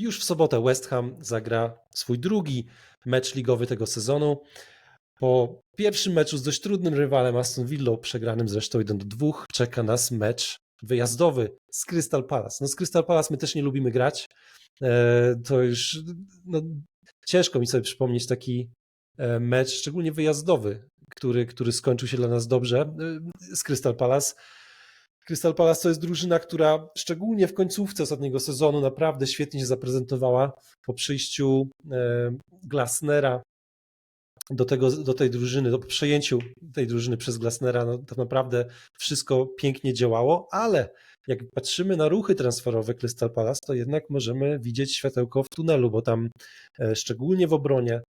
Już w sobotę West Ham zagra swój drugi mecz ligowy tego sezonu. Po pierwszym meczu z dość trudnym rywalem Aston Villa, przegranym zresztą 1 do 2, czeka nas mecz wyjazdowy z Crystal Palace. No z Crystal Palace my też nie lubimy grać. E, to już no, ciężko mi sobie przypomnieć taki e, mecz, szczególnie wyjazdowy, który, który skończył się dla nas dobrze e, z Crystal Palace. Crystal Palace to jest drużyna, która szczególnie w końcówce ostatniego sezonu naprawdę świetnie się zaprezentowała po przyjściu Glasnera do, tego, do tej drużyny, do przejęciu tej drużyny przez Glasnera, no, to naprawdę wszystko pięknie działało, ale jak patrzymy na ruchy transferowe Crystal Palace, to jednak możemy widzieć światełko w tunelu, bo tam e, szczególnie w obronie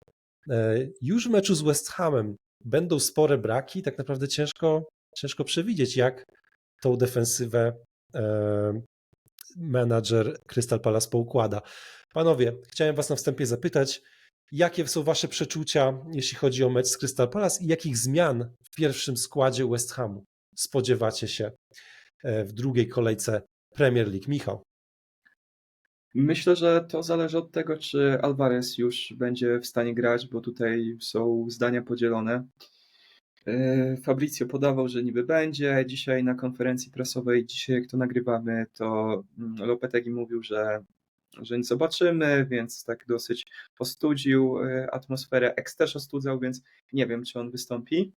e, już w meczu z West Hamem będą spore braki, tak naprawdę ciężko, ciężko przewidzieć, jak tą defensywę e, menadżer Crystal Palace poukłada. Panowie, chciałem was na wstępie zapytać, Jakie są Wasze przeczucia, jeśli chodzi o mecz z Crystal Palace i jakich zmian w pierwszym składzie West Hamu spodziewacie się e, w drugiej kolejce Premier League? Michał. Myślę, że to zależy od tego, czy Alvarez już będzie w stanie grać, bo tutaj są zdania podzielone. E, Fabrizio podawał, że niby będzie. Dzisiaj na konferencji prasowej, dzisiaj jak to nagrywamy, to mm, Lopetegi mówił, że że nie zobaczymy, więc tak dosyć ostudził e, atmosferę. Eks też ostudzał, więc nie wiem, czy on wystąpi.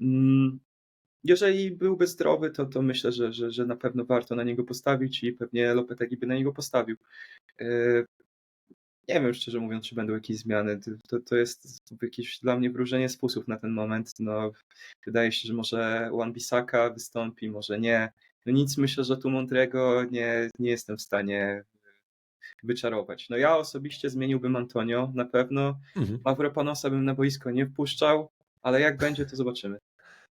Mm, jeżeli byłby zdrowy, to, to myślę, że, że, że na pewno warto na niego postawić i pewnie Lopetegi by na niego postawił. Nie wiem, szczerze mówiąc, czy będą jakieś zmiany. To, to jest jakieś dla mnie wróżenie spusów na ten moment. No, wydaje się, że może Wan Bisaka wystąpi, może nie. No nic, myślę, że tu Montrego nie, nie jestem w stanie wyczarować. No ja osobiście zmieniłbym Antonio na pewno. Mhm. Mavropanosa bym na boisko nie wpuszczał, ale jak będzie, to zobaczymy.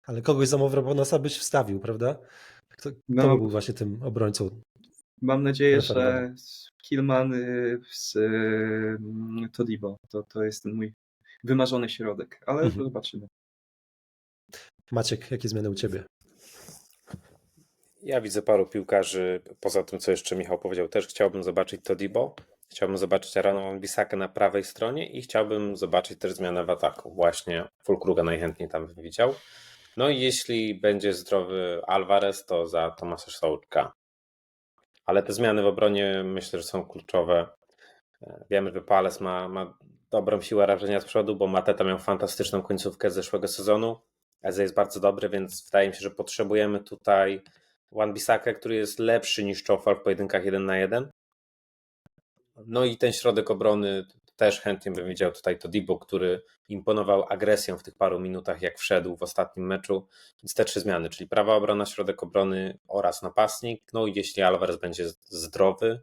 Ale kogoś za Mavropanosa byś wstawił, prawda? Kto, no, kto był właśnie tym obrońcą? Mam nadzieję, że Kilman y, z y, Todibo. To, to jest ten mój wymarzony środek, ale mhm. zobaczymy. Maciek, jakie zmiany u Ciebie? Ja widzę paru piłkarzy, poza tym co jeszcze Michał powiedział, też chciałbym zobaczyć Todibo, chciałbym zobaczyć Araną Bisakę na prawej stronie i chciałbym zobaczyć też zmianę w ataku. Właśnie Fulkruga najchętniej tam bym widział. No i jeśli będzie zdrowy Alvarez, to za Tomasa Sołczka. Ale te zmiany w obronie myślę, że są kluczowe. Wiemy, że Pales ma, ma dobrą siłę rażenia z przodu, bo Mateta miał fantastyczną końcówkę zeszłego sezonu. Eze jest bardzo dobry, więc wydaje mi się, że potrzebujemy tutaj Wan Bissaka, który jest lepszy niż Chofal w pojedynkach 1 na 1. No i ten środek obrony też chętnie bym widział tutaj to Dibo, który imponował agresją w tych paru minutach, jak wszedł w ostatnim meczu. Więc te trzy zmiany, czyli prawa obrona, środek obrony oraz napastnik. No i jeśli Alvarez będzie zdrowy,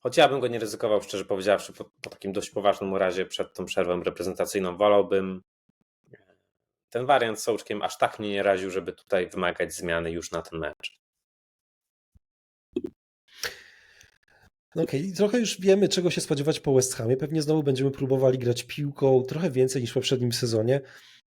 choć ja bym go nie ryzykował, szczerze powiedziawszy, po, po takim dość poważnym razie przed tą przerwą reprezentacyjną, wolałbym ten wariant z Sołczkiem aż tak mnie nie raził, żeby tutaj wymagać zmiany już na ten mecz. Okej, okay. trochę już wiemy, czego się spodziewać po West Hamie. Pewnie znowu będziemy próbowali grać piłką trochę więcej niż w poprzednim sezonie.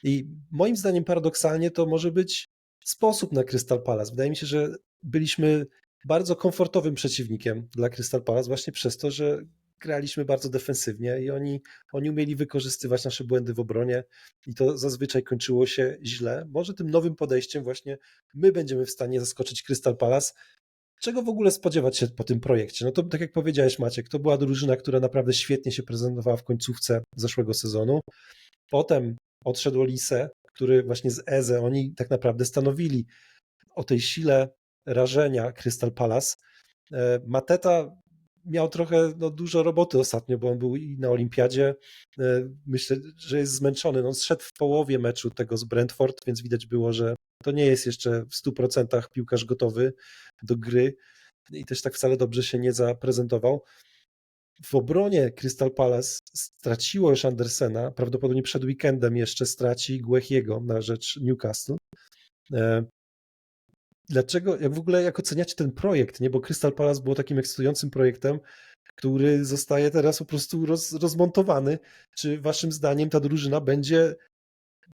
I moim zdaniem paradoksalnie to może być sposób na Crystal Palace. Wydaje mi się, że byliśmy bardzo komfortowym przeciwnikiem dla Crystal Palace właśnie przez to, że graliśmy bardzo defensywnie i oni, oni umieli wykorzystywać nasze błędy w obronie i to zazwyczaj kończyło się źle. Może tym nowym podejściem właśnie my będziemy w stanie zaskoczyć Crystal Palace. Czego w ogóle spodziewać się po tym projekcie? No to tak jak powiedziałeś Maciek, to była drużyna, która naprawdę świetnie się prezentowała w końcówce zeszłego sezonu. Potem odszedł Olise, który właśnie z Eze, oni tak naprawdę stanowili o tej sile rażenia Crystal Palace. E, Mateta miał trochę no, dużo roboty ostatnio, bo on był i na olimpiadzie. E, myślę, że jest zmęczony. No, on zszedł w połowie meczu tego z Brentford, więc widać było, że to nie jest jeszcze w 100% piłkarz gotowy do gry i też tak wcale dobrze się nie zaprezentował. W obronie Crystal Palace straciło już Andersena, prawdopodobnie przed weekendem jeszcze straci Guechiego na rzecz Newcastle. E, dlaczego, jak w ogóle, jak oceniacie ten projekt, nie? Bo Crystal Palace było takim ekscytującym projektem, który zostaje teraz po prostu roz, rozmontowany. Czy waszym zdaniem ta drużyna będzie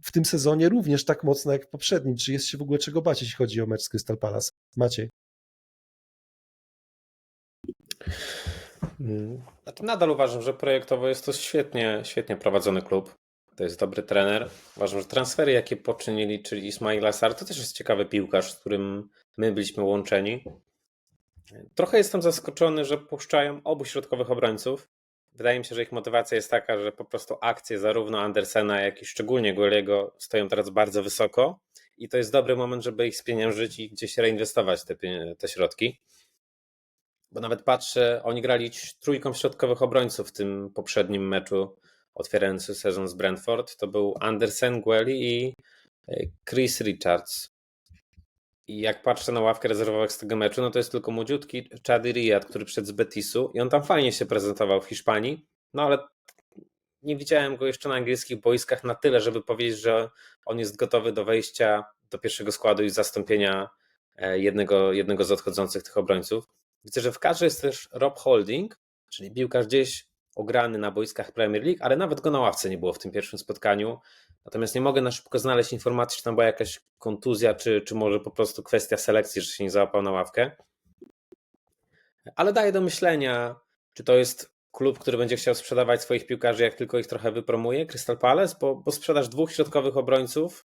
w tym sezonie również tak mocna jak w poprzednim? Czy jest się w ogóle czego bać, jeśli chodzi o mecz z Crystal Palace? Maciej. Nadal uważam, że projektowo jest to świetnie, świetnie prowadzony klub. To jest dobry trener. Uważam, że transfery, jakie poczynili, czyli Ismail Assar, to też jest ciekawy piłkarz, z którym my byliśmy łączeni. Trochę jestem zaskoczony, że puszczają obu środkowych obrońców. Wydaje mi się, że ich motywacja jest taka, że po prostu akcje zarówno Andersena, jak i szczególnie Gueliego stoją teraz bardzo wysoko i to jest dobry moment, żeby ich spieniężyć i gdzieś reinwestować te, te środki. Bo nawet patrzę, oni grali trójką środkowych obrońców w tym poprzednim meczu otwierający sezon z Brentford. To był Andersen, Gueli i e, Chris Richards. I jak patrzę na ławkę rezerwowych z tego meczu, no to jest tylko młodziutki Chady Riyad, który przed z Betisu i on tam fajnie się prezentował w Hiszpanii, no ale nie widziałem go jeszcze na angielskich boiskach na tyle, żeby powiedzieć, że on jest gotowy do wejścia do pierwszego składu i zastąpienia e, jednego, jednego z odchodzących tych obrońców. Widzę, że w kadrze jest też Rob Holding, czyli piłkarz gdzieś ograny na boiskach Premier League, ale nawet go na ławce nie było w tym pierwszym spotkaniu. Natomiast nie mogę na szybko znaleźć informacji, czy tam była jakaś kontuzja, czy, czy może po prostu kwestia selekcji, że się nie załapał na ławkę. Ale daje do myślenia, czy to jest klub, który będzie chciał sprzedawać swoich piłkarzy, jak tylko ich trochę wypromuje, Crystal Palace, bo, bo sprzedaż dwóch środkowych obrońców.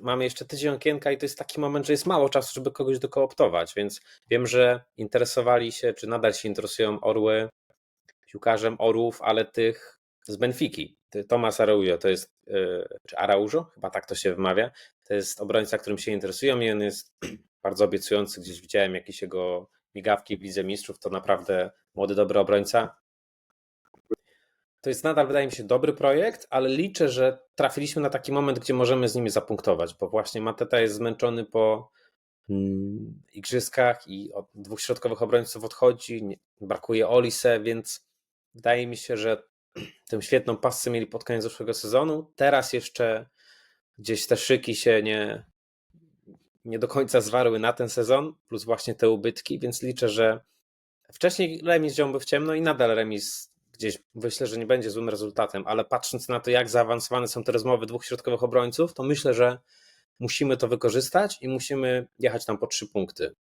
Mamy jeszcze tydzień okienka i to jest taki moment, że jest mało czasu, żeby kogoś dokooptować, więc wiem, że interesowali się, czy nadal się interesują Orły piłkarzem Orłów, ale tych z Benfiki. Tomas Araujo to jest, yy, czy Araujo? Chyba tak to się wymawia. To jest obrońca, którym się interesują i on jest bardzo obiecujący. Gdzieś widziałem jakieś jego migawki w Lidze Mistrzów. To naprawdę młody, dobry obrońca. To jest nadal, wydaje mi się, dobry projekt, ale liczę, że trafiliśmy na taki moment, gdzie możemy z nimi zapunktować, bo właśnie Mateta jest zmęczony po mm, igrzyskach i od dwóch środkowych obrońców odchodzi, brakuje Olise, więc wydaje mi się, że tę świetną pasję mieli pod koniec zeszłego sezonu. Teraz jeszcze gdzieś te szyki się nie, nie do końca zwarły na ten sezon, plus właśnie te ubytki, więc liczę, że wcześniej remis działałby w ciemno i nadal remis gdzieś myślę, że nie będzie złym rezultatem, ale patrząc na to, jak zaawansowane są te rozmowy dwóch środkowych obrońców, to myślę, że musimy to wykorzystać i musimy jechać tam po trzy punkty.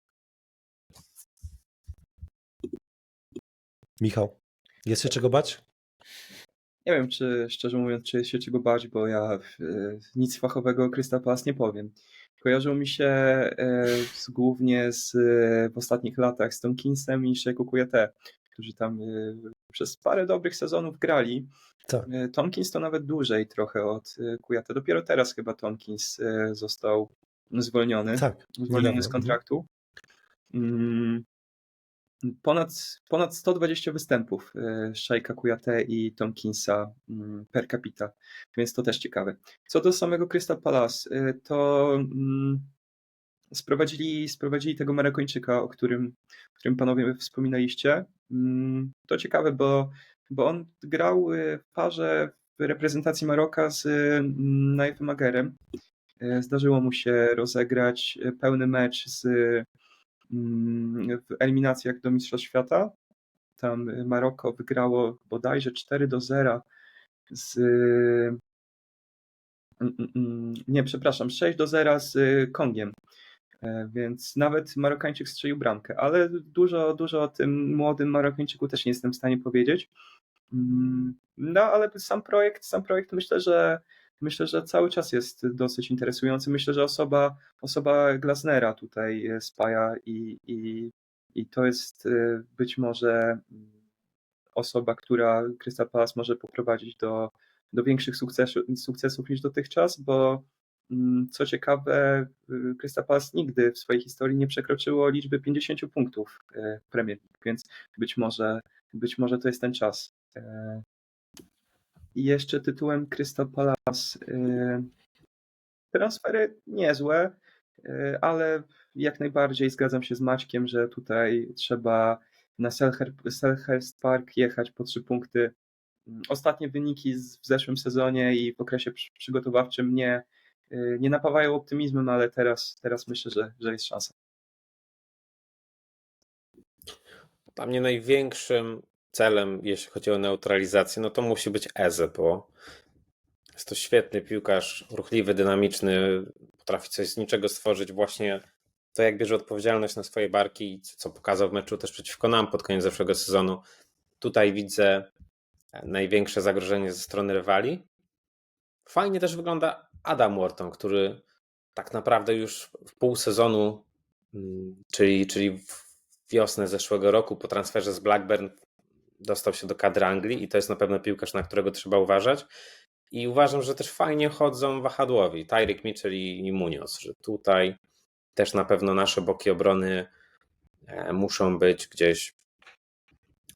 Michał, jest się czego bać? Nie wiem, czy szczerze mówiąc, czy jest się czego bać, bo ja e, nic fachowego o Crystal Palace nie powiem. Kojarzył mi się e, z, głównie z, e, w ostatnich latach z Tomkinsem i Sheku Kuyate, którzy tam przez parę dobrych sezonów grali. Tak. Tomkins to nawet dłużej trochę od e, Kuyate. Dopiero teraz chyba Tomkins został zwolniony Tak. zwolniony z kontraktu. Mm, Ponad, ponad 120 występów e, Szajka Kuyate i Tomkinsa mm, per capita, więc to też ciekawe. Co do samego Crystal Palace, e, to mm, sprowadzili, sprowadzili tego Marokończyka, o którym, o którym panowie wspominaliście. Mm, To ciekawe, bo, bo on grał e, w parze w reprezentacji Maroka z Naifem Magerem. Zdarzyło mu się rozegrać pełny mecz z, w eliminacjach do Mistrzostw Świata. Tam Maroko wygrało bodajże 4 do 0 z. mm, mm, mm, Nie, przepraszam, 6 do 0 z e, Kongiem. E, Więc nawet Marokańczyk strzelił bramkę, ale dużo, dużo o tym młodym Marokańczyku też nie jestem w stanie powiedzieć. Mm, No, ale sam projekt, sam projekt myślę, że myślę, że cały czas jest dosyć interesujący. Myślę, że osoba, osoba Glasnera tutaj e, spaja i, i, i to jest e, być może mm, osoba, która Crystal Palace może poprowadzić do, do większych sukcesów, sukcesów niż dotychczas, bo mm, co ciekawe, y, Crystal Palace nigdy w swojej historii nie przekroczyło liczby 50 punktów e, w Premier League, więc być może, być może to jest ten czas. I jeszcze tytułem Crystal Palace. e, Transfery niezłe, e, ale jak najbardziej zgadzam się z Maćkiem, że tutaj trzeba na Selhurst Park jechać po trzy punkty. Ostatnie wyniki w zeszłym sezonie i w okresie przy- przygotowawczym nie, e, nie napawają optymizmem, ale teraz, teraz myślę, że, że jest szansa. Dla mnie największym celem, jeśli chodzi o neutralizację, no to musi być Eze, bo jest to świetny piłkarz, ruchliwy, dynamiczny, potrafi coś z niczego stworzyć właśnie to jak bierze odpowiedzialność na swoje barki, i co pokazał w meczu też przeciwko nam pod koniec zeszłego sezonu. Tutaj widzę największe zagrożenie ze strony rywali. Fajnie też wygląda Adam Wharton, który tak naprawdę już w pół sezonu, mm, czyli, czyli wiosnę zeszłego roku po transferze z Blackburn dostał się do kadry Anglii i to jest na pewno piłkarz, na którego trzeba uważać. I uważam, że też fajnie chodzą wahadłowi, Tyreek Mitchell i i Munoz, że tutaj też na pewno nasze boki obrony e, muszą być gdzieś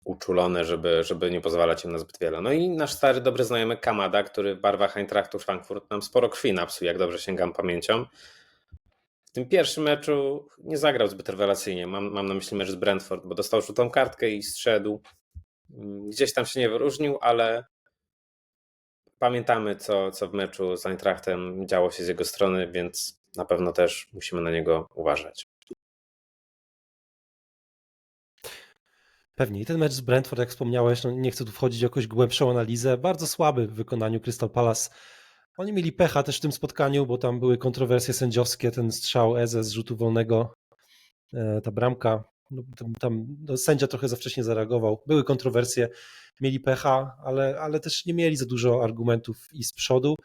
uczulone, żeby, żeby nie pozwalać im na zbyt wiele. No i nasz stary, dobry znajomy Kamada, który w barwach Eintrachtu Frankfurt nam sporo krwi napsuł, jak dobrze sięgam pamięcią. W tym pierwszym meczu nie zagrał zbyt rewelacyjnie. Mam, mam na myśli mecz z Brentford, bo dostał żółtą kartkę i strzedł. Mm, Gdzieś tam się nie wyróżnił, ale pamiętamy, co, co w meczu z Eintrachtem działo się z jego strony, więc na pewno też musimy na niego uważać. Pewnie. I ten mecz z Brentford, jak wspomniałeś, no nie chcę tu wchodzić w jakąś głębszą analizę, bardzo słaby w wykonaniu Crystal Palace. Oni mieli pecha też w tym spotkaniu, bo tam były kontrowersje sędziowskie, ten strzał Eze z rzutu wolnego, e, ta bramka, no, tam, tam no, sędzia trochę za wcześnie zareagował. Były kontrowersje, mieli pecha, ale, ale też nie mieli za dużo argumentów i z przodu,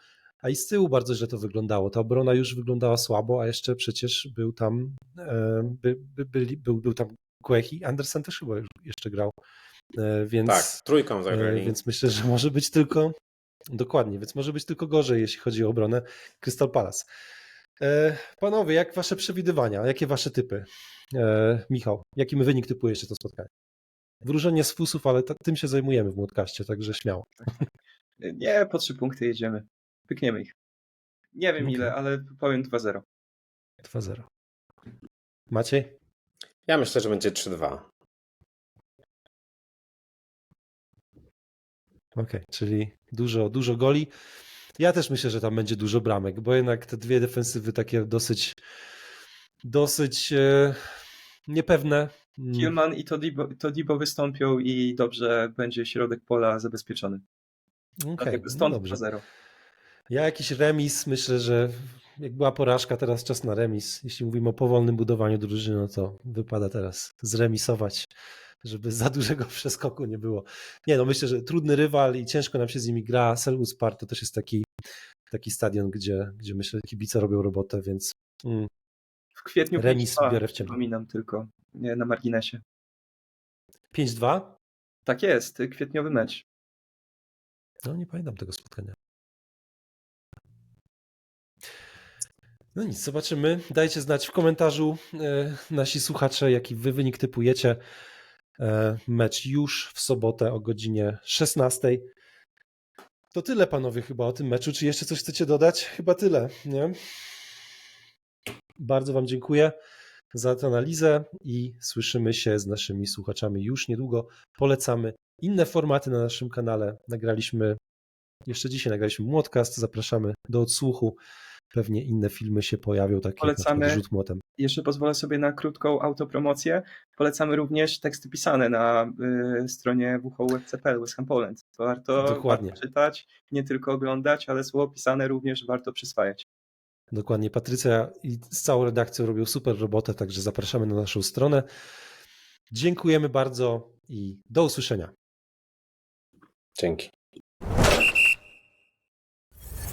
a i z tyłu bardzo źle to wyglądało. Ta obrona już wyglądała słabo, a jeszcze przecież był tam, e, by, by, byli, był, był tam Kłechi, Andersen też chyba jeszcze grał, E, więc, Tak, trójką e, zagrali. więc myślę, że może być tylko, dokładnie, więc może być tylko gorzej, jeśli chodzi o obronę Crystal Palace. E, Panowie, jak wasze przewidywania, jakie wasze typy? E, Michał, jaki wynik typujecie to spotkanie? Wróżenie z fusów, ale ta, tym się zajmujemy w Młodkaście, także śmiało. Nie, po trzy punkty jedziemy. Pykniemy ich. Nie wiem Okej. ile, ale powiem 2-0. 2-0. Maciej? Ja myślę, że będzie 3-2. Okej, czyli dużo, dużo goli. Ja też myślę, że tam będzie dużo bramek, bo jednak te dwie defensywy takie dosyć, dosyć e, niepewne. Mm, Kilman i Todibo, Todibo wystąpią i dobrze będzie środek pola zabezpieczony. Okej, Dlatego no stąd dobrze. 2-0. Ja jakiś remis, myślę, że jak była porażka, teraz czas na remis. Jeśli mówimy o powolnym budowaniu drużyny, no to wypada teraz zremisować, żeby za dużego przeskoku nie było. Nie no, myślę, że trudny rywal i ciężko nam się z nimi gra. Selhurst Park to też jest taki, taki stadion, gdzie, gdzie myślę, że kibice robią robotę, więc mm, W kwietniu Remis 5-2, biorę w ciemno. Przypominam tylko, nie na marginesie. 5-2? Tak jest, kwietniowy mecz. No nie pamiętam tego spotkania. No nic, zobaczymy. Dajcie znać w komentarzu e, nasi słuchacze, jaki wy wynik typujecie. E, mecz już w sobotę o godzinie 16. To tyle panowie chyba o tym meczu. Czy jeszcze coś chcecie dodać? Chyba tyle, nie? Bardzo wam dziękuję za tę analizę i słyszymy się z naszymi słuchaczami już niedługo. Polecamy inne formaty na naszym kanale. Nagraliśmy, jeszcze dzisiaj nagraliśmy Młodcast, zapraszamy do odsłuchu. Pewnie inne filmy się pojawią, takie Polecamy. Rzut Młotem. Jeszcze pozwolę sobie na krótką autopromocję. Polecamy również teksty pisane na y, stronie www.webcpl West Ham Poland. Warto, Dokładnie. warto czytać, nie tylko oglądać, ale słowo pisane również warto przyswajać. Dokładnie, Patrycja i z całą redakcją robią super robotę, także zapraszamy na naszą stronę. Dziękujemy bardzo i do usłyszenia. Dzięki.